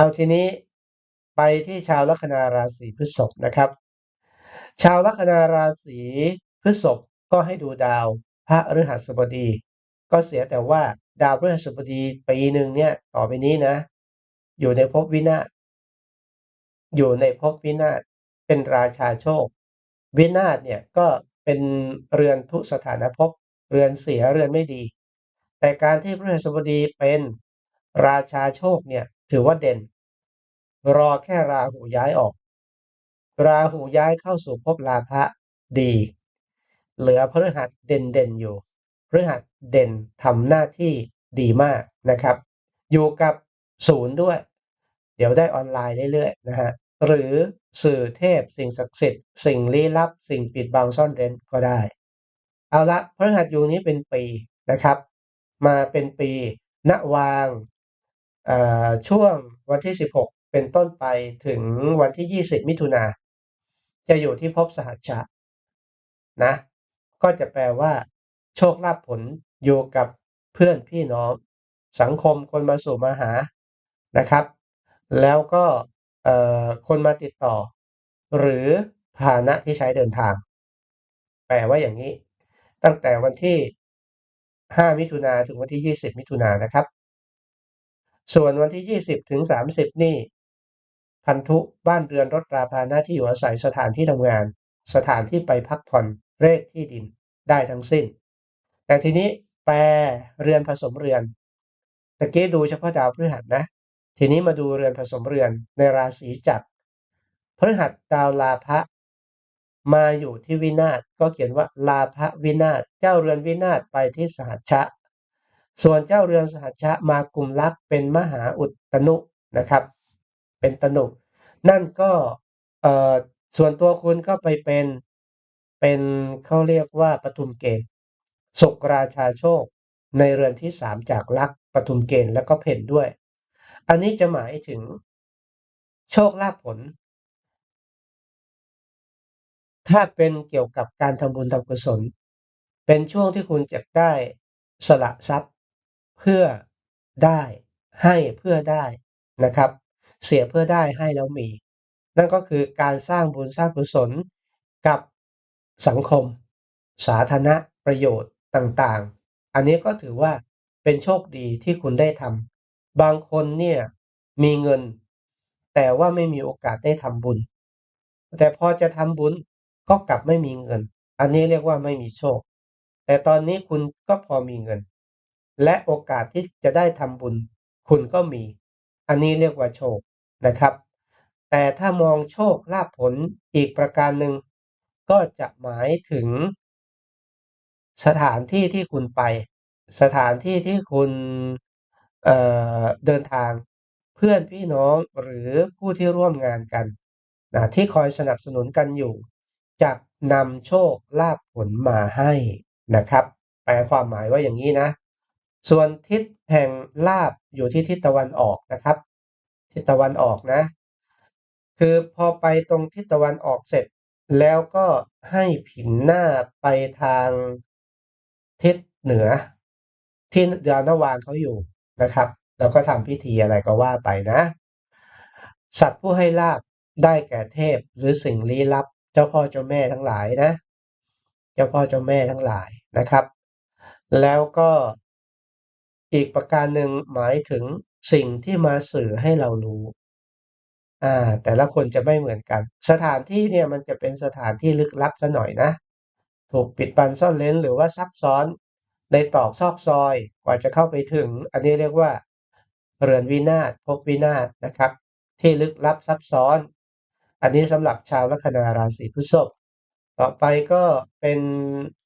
เอาทีนี้ไปที่ชาวลัคนาราศีพฤษภนะครับ ชาวลัคนาราศีพฤษภก็ให้ดูดาวพระฤหัสบดี ก็เสียแต่ว่าดาวพฤหัสบดีปีหนึ่งเนี่ยต่อไปนี้นะ อยู่ในภพวินาศอยู่ในภพวินาศเป็นราชาโชค วินาศเนี่ยก็เป็นเรือนทุสถานภพเรือนเสียเรือนไม่ดี แต่การที่พฤหัสบดีเป็นราชาโชคเนี่ย ถือว่าเด่น รอแค่ราหูย้ายออก ราหูย้ายเข้าสู่ภพลาภะดี เหลือพฤหัสเด่นเด่นอยู่พฤหัสเด่นทำหน้าที่ดีมากนะครับ อยู่กับศูนย์ด้วย เดี๋ยวได้ออนไลน์เรื่อยๆนะฮะหรือสื่อเทพสิ่งศักดิ์สิทธิ์สิ่งลี้ลับ สิ่งปิดบังซ่อนเร้นก็ได้ เอาละพฤหัสอยู่นี้เป็นปีนะครับ มาเป็นปีณวาง ช่วงวันที่ 16 เป็นต้นไปถึงวันที่ 20 มิถุนาจะอยู่ที่ภพสหัชชะนะ ก็จะแปลว่า โชคลาภผลอยู่กับเพื่อนพี่น้อง สังคมคนมาสู่มาหานะครับ แล้วก็คนมาติดต่อ หรือพาหนะที่ใช้เดินทาง แปลว่าอย่างนี้ ตั้งแต่วันที่ 5 มิถุนาถึงวันที่ 20 มิถุนานะครับ ส่วนวันที่ 20 ถึง 30 นี่ พันธุบ้านเรือนรถราพาหน้าที่อยู่อาศัยสถานที่ทำงาน สถานที่ไปพักผ่อนเลขที่ดินได้ทั้งสิ้น แต่ทีนี้แปลเรือนผสมเรือนตะกี้ดูเฉพาะดาวพฤหัสนะ ทีนี้มาดูเรือนผสมเรือนในราศีจักรพฤหัสดาวลาภะมาอยู่ที่วินาศก็เขียนว่าลาภวินาศเจ้าเรือนวินาศไปที่สหัชชะ ส่วนเจ้าเรือนสหัชชะมากุมลักเป็นมหาอุตตนุนะครับ เป็นตนุ นั่นก็ส่วนตัวคุณก็ไปเป็นเป็นเขาเรียกว่าปทุมเกณฑ์สุกราชาโชค ในเรือนที่สามจากลักปทุมเกณฑ์แล้วก็เพ่นด้วย อันนี้จะหมายถึงโชคลาภผล ถ้าเป็นเกี่ยวกับการทำบุญทำกุศล เป็นช่วงที่คุณจะได้สละทรัพย์ เพื่อได้ให้เพื่อได้นะครับ เสียเพื่อได้ให้แล้วมี นั่นก็คือการสร้างบุญสร้างกุศลกับสังคม สาธารณประโยชน์ต่างๆ อันนี้ก็ถือว่าเป็นโชคดีที่คุณได้ทำบางคนเนี่ยมีเงิน แต่ว่าไม่มีโอกาสได้ทำบุญ แต่พอจะทำบุญก็กลับไม่มีเงิน อันนี้เรียกว่าไม่มีโชค แต่ตอนนี้คุณก็พอมีเงิน และโอกาสที่จะได้ทำบุญ คุณก็มี อันนี้เรียกว่าโชคนะครับ แต่ถ้ามองโชคลาภผลอีกประการหนึ่งก็จะหมายถึง สถานที่ที่คุณไป สถานที่ที่คุณเอ่อเดินทางเพื่อนพี่น้องหรือผู้ที่ร่วมงานกันนะที่คอยสนับสนุนกันอยู่จะนำโชคลาภผลมาให้นะครับ แปลความหมายว่าอย่างนี้นะ ส่วนทิศแห่งลาบอยู่ที่ทิศตะวันออกนะครับ ทิศตะวันออกนะ คือพอไปตรงทิศตะวันออกเสร็จ แล้วก็ให้ผินหน้าไปทางทิศเหนือ ที่ดาวนวางเขาอยู่นะครับ แล้วก็ทำพิธีอะไรก็ว่าไปนะ สัตว์ผู้ให้ลาบได้แก่เทพหรือสิ่งลี้ลับ เจ้าพ่อเจ้าแม่ทั้งหลายนะ เจ้าพ่อเจ้าแม่ทั้งหลายนะครับ แล้วก็ อีกประการหนึ่งหมายถึงสิ่งที่มาสื่อให้เรารู้อ่าแต่ละคนจะไม่เหมือนกัน สถานที่เนี่ยมันจะเป็นสถานที่ลึกลับซะหน่อยนะ ถูกปิดบังซ่อนเร้นหรือว่าซับซ้อนในตอกซอกซอยกว่าจะเข้าไปถึง อันนี้เรียกว่า เรือนวินาศภพวินาศนะครับ ที่ลึกลับซับซ้อน อันนี้สำหรับชาวลัคนาราศีพฤษภต่อไปก็เป็น